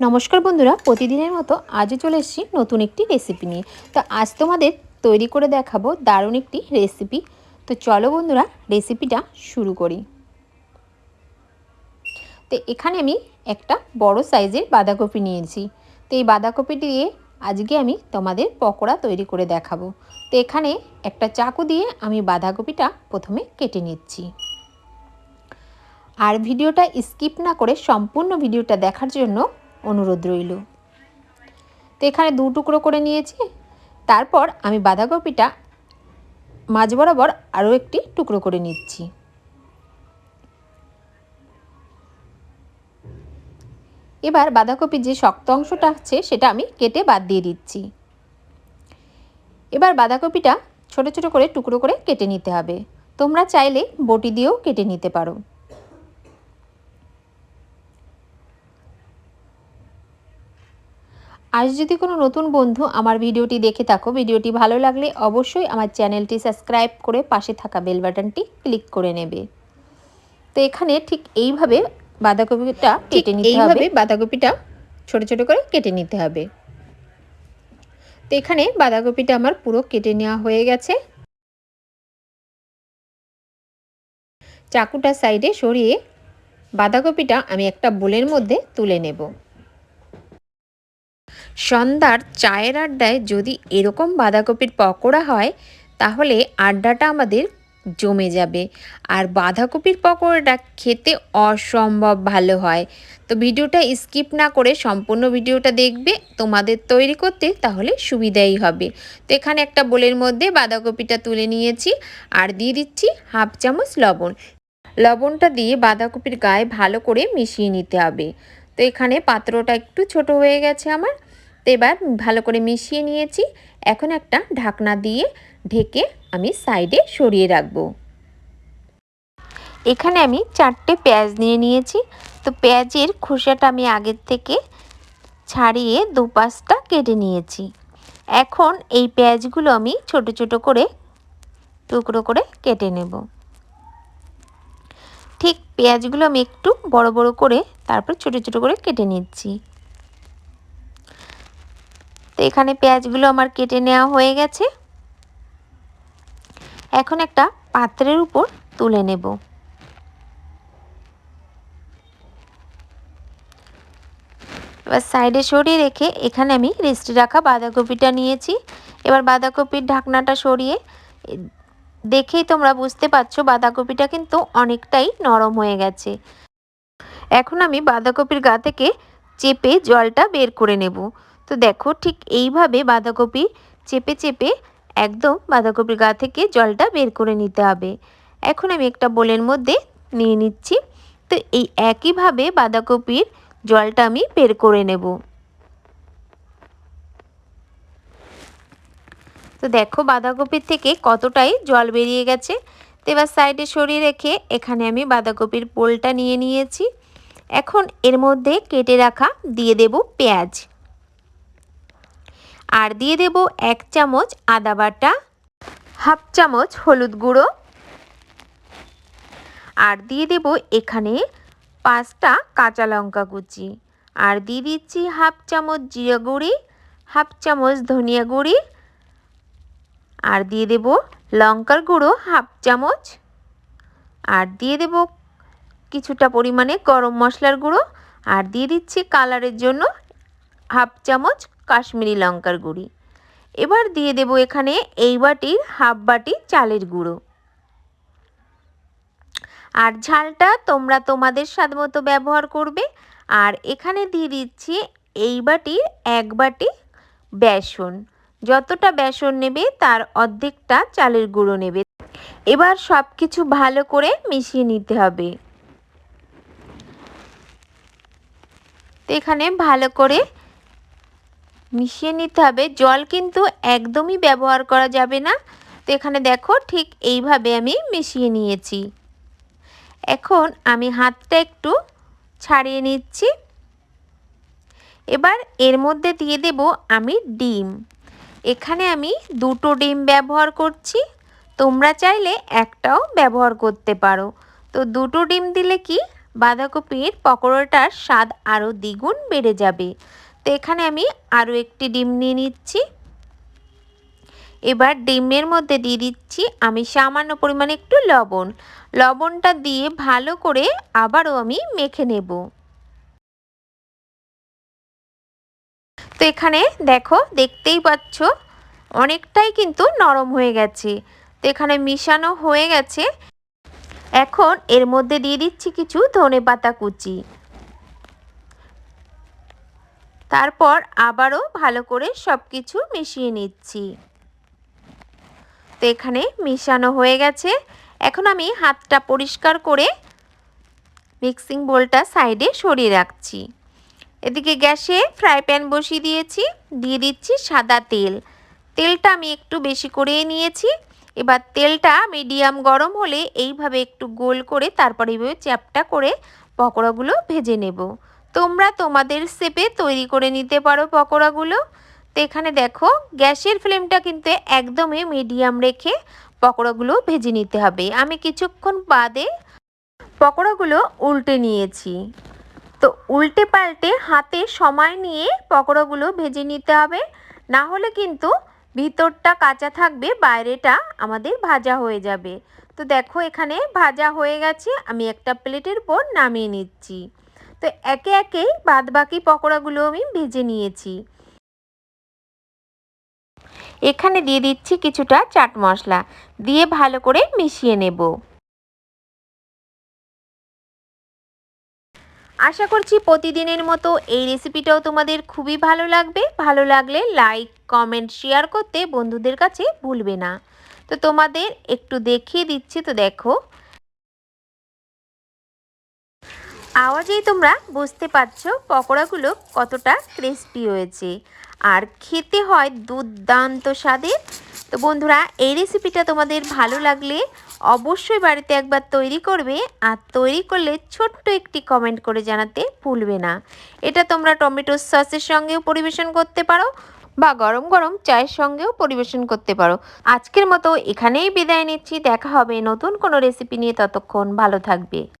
নমস্কার বন্ধুরা, প্রতিদিনের মতো আজও চলে এসেছি নতুন একটি রেসিপি নিয়ে। তো আজ তোমাদের তৈরি করে দেখাবো দারুণ একটি রেসিপি তো চলো বন্ধুরা রেসিপিটা শুরু করি। তো এখানে আমি একটা বড় সাইজের বাঁধাকপি নিয়েছি। তো এই বাঁধাকপি দিয়ে আজকে আমি তোমাদের পকোড়া তৈরি করে দেখাবো। তো এখানে একটা চাকু দিয়ে আমি বাঁধাকপিটা প্রথমে কেটে নিচ্ছি। আর ভিডিওটা স্কিপ না করে সম্পূর্ণ ভিডিওটা দেখার জন্য অনুরোধ রইল। তো এখানে দু টুকরো করে নিয়েছি। তারপর আমি বাঁধাকপিটা মাঝ বরাবর আরও একটি টুকরো করে নিচ্ছি। এবার বাঁধাকপির যে শক্ত অংশটা আছে সেটা আমি কেটে বাদ দিয়ে দিচ্ছি। এবার বাঁধাকপিটা ছোট ছোট করে টুকরো করে কেটে নিতে হবে। তোমরা চাইলে বটি দিয়েও কেটে নিতে পারো। আজ যদি কোনো নতুন বন্ধু আমার ভিডিওটি দেখে থাকো ভিডিওটি ভালো লাগলে অবশ্যই আমার চ্যানেলটি সাবস্ক্রাইব করে পাশে থাকা বেল বাটনটি ক্লিক করে নেবে। তো এখানে ঠিক এইভাবে বাঁধাকপিটা কেটে নিতে হবে। বাঁধাকপিটা ছোট ছোট করে কেটে নিতে হবে। তো এখানে বাঁধাকপিটা আমার পুরো কেটে নেওয়া হয়ে গেছে। চাকুটা সাইডে সরিয়ে বাঁধাকপিটা আমি একটা বোলের মধ্যে তুলে নেব। সন্ধ্যার চায়ের আড্ডায় যদি এরকম বাঁধাকপির পকোড়া হয়, তাহলে আড্ডাটা আমাদের জমে যাবে। আর বাঁধাকপির পকোড়াটা খেতে অসম্ভব ভালো হয়। তো ভিডিওটা স্কিপ না করে সম্পূর্ণ ভিডিওটা দেখবে, তোমাদের তৈরি করতে তাহলে সুবিধাই হবে। তো এখানে একটা বোলের মধ্যে বাঁধাকপিটা তুলে নিয়েছি, আর দিয়ে দিচ্ছি হাফ চামচ লবণ। লবণটা দিয়ে বাঁধাকপির গায়ে ভালো করে মিশিয়ে নিতে হবে। তো এখানে পাত্রটা একটু ছোট হয়ে গেছে আমার তো এবার ভালো করে মিশিয়ে নিয়েছি। এখন একটা ঢাকনা দিয়ে ঢেকে আমি সাইডে সরিয়ে রাখব। এখানে আমি চারটে পেঁয়াজ নিয়ে নিয়েছি। তো পেঁয়াজের খোসাটা আমি আগের থেকে ছাড়িয়ে দুপাশটা কেটে নিয়েছি। এখন এই পেঁয়াজগুলো আমি ছোট ছোট করে টুকরো করে কেটে নেব। ঠিক পেঁয়াজগুলো আমি একটু বড় বড় করে তারপর ছোট ছোট করে কেটে নিচ্ছি। তো এখানে পেঁয়াজগুলো আমার কেটে নেওয়া হয়ে গেছে। এখন একটা পাত্রের উপর তুলে নেব। এবার সাইডে সরিয়ে রেখে এখানে আমি রেস্টে রাখা বাঁধাকপিটা নিয়েছি। এবার বাঁধাকপির ঢাকনাটা সরিয়ে, দেখেই তোমরা বুঝতে পারছ বাঁধাকপিটা কিন্তু অনেকটাই নরম হয়ে গেছে। এখন আমি বাঁধাকপির গা থেকে চেপে জলটা বের করে নেব। তো দেখো ঠিক এইভাবে বাঁধাকপি চেপে চেপে একদম বাঁধাকপির গা থেকে জলটা বের করে নিতে হবে। এখন আমি একটা বোলের মধ্যে নিয়ে নিচ্ছি। তো এই একইভাবে বাঁধাকপির জলটা আমি বের করে নেব। তো দেখো বাঁধাকপির থেকে কতটাই জল বেরিয়ে গেছে। তো এবার সাইডে সরিয়ে রেখে এখানে আমি বাঁধাকপির পোলটা নিয়ে নিয়েছি। এখন এর মধ্যে কেটে রাখা দিয়ে দেব পেঁয়াজ। আর দিয়ে দেব এক চামচ আদা বাটা, হাফ চামচ হলুদ গুঁড়ো, আর দিয়ে দেব এখানে পাঁচটা কাঁচা লঙ্কা কুচি। আর দিয়ে দিচ্ছি হাফ চামচ জিরা গুঁড়ি, হাফ চামচ ধনিয়া গুঁড়ি, আর দিয়ে দেব লঙ্কার গুঁড়ো হাফ চামচ। আর দিয়ে দেব কিছুটা পরিমাণে গরম মশলার গুঁড়ো। আর দিয়ে দিচ্ছি কালারের জন্য হাফ চামচ কাশ্মীরি লঙ্কার গুঁড়ি। এবার দিয়ে দেব এখানে এই বাটির হাফ বাটি চালের গুঁড়ো। আর ঝালটা তোমরা তোমাদের স্বাদ মতো ব্যবহার করবে। আর এখানে দিয়ে দিচ্ছি এই বাটির এক বাটি বেসন। যতটা বেসন নেবে তার অর্ধেকটা চালের গুঁড়ো নেবে। এবার সব কিছু ভালো করে মিশিয়ে নিতে হবে। তো এখানে ভালো করে মিশিয়ে নিতে হবে। জল কিন্তু একদমই ব্যবহার করা যাবে না। তো এখানে দেখো ঠিক এইভাবে আমি মিশিয়ে নিয়েছি। এখন আমি হাতটা একটু ছাড়িয়ে নিচ্ছি। এবার এর মধ্যে দিয়ে দেব আমি ডিম। এখানে আমি দুটো ডিম ব্যবহার করছি। তোমরা চাইলে একটাও ব্যবহার করতে পারো। তো দুটো ডিম দিলে কি? বাঁধাকপির পকোড়াটার স্বাদ আরও দ্বিগুণ বেড়ে যাবে। তো এখানে আমি আরও একটি ডিম নিয়ে নিচ্ছি। এবার ডিমের মধ্যে দিয়ে দিচ্ছি আমি সামান্য পরিমাণে একটু লবণ। লবণটা দিয়ে ভালো করে আবারও আমি মেখে নেব। তো এখানে দেখো, দেখতেই পাচ্ছ, অনেকটাই কিন্তু নরম হয়ে গেছে। তো এখানে মিশানো হয়ে গেছে। এখন এর মধ্যে দিয়ে দিচ্ছি কিছু ধনে পাতা কুচি। তারপর আবারও ভালো করে সব কিছু মিশিয়ে নিচ্ছি। তো এখানে মিশানো হয়ে গেছে। এখন আমি হাতটা পরিষ্কার করে মিক্সিং বোলটা সাইডে সরিয়ে রাখছি। এদিকে গ্যাসে ফ্রাই প্যান বসিয়ে দিয়েছি। দিয়ে দিচ্ছি সাদা তেল। তেলটা আমি একটু বেশি করে নিয়েছি। এবার তেলটা মিডিয়াম গরম হলে এইভাবে একটু গোল করে তারপরে এইভাবে চ্যাপটা করে পকোড়াগুলো ভেজে নেব। তোমরা তোমাদের শেপে তৈরি করে নিতে পারো পকোড়াগুলো। তো এখানে দেখো, গ্যাসের ফ্লেমটা কিন্তু একদমই মিডিয়াম রেখে পকোড়াগুলো ভেজে নিতে হবে। আমি কিছুক্ষণ বাদে পকোড়াগুলো উল্টে নিয়েছি। তো উল্টে পাল্টে হাতে সময় নিয়ে পকোড়াগুলো ভেজে নিতে হবে। না হলে কিন্তু ভিতরটা কাঁচা থাকবে, বাইরেটা আমাদের ভাজা হয়ে যাবে। তো দেখো এখানে ভাজা হয়ে গেছে, আমি একটা প্লেটের উপর নামিয়ে নিচ্ছি। তো একে একেই বাদ বাকি পকোড়াগুলো আমি ভেজে নিয়েছি। এখানে দিয়ে দিচ্ছি কিছুটা চাট মশলা, দিয়ে ভালো করে মিশিয়ে নেব। আশা করছি প্রতিদিনের মতো এই রেসিপিটাও তোমাদের খুবই ভালো লাগবে। ভালো লাগলে লাইক, কমেন্ট, শেয়ার করতে বন্ধুদের কাছে ভুলবে না। তো তোমাদের একটু দেখিয়ে দিচ্ছি, তো দেখো। আওয়াজেই তোমরা বুঝতে পারছ পকোড়াগুলো কতটা ক্রিস্পি হয়েছে। আর খেতে হয় দুর্দান্ত স্বাদের। তো বন্ধুরা, এই রেসিপিটা তোমাদের ভালো লাগলে অবশ্যই বাড়িতে একবার তৈরি করবে। আর তৈরি করলে ছোট্ট একটি কমেন্ট করে জানাতে ভুলবে না। এটা তোমরা টমেটো সসের সঙ্গেও পরিবেশন করতে পারো বা গরম গরম চায়ের সঙ্গেও পরিবেশন করতে পারো। আজকের মতো এখানেই বিদায় নিচ্ছি। দেখা হবে নতুন কোনো রেসিপি নিয়ে। ততক্ষণ ভালো থাকবে।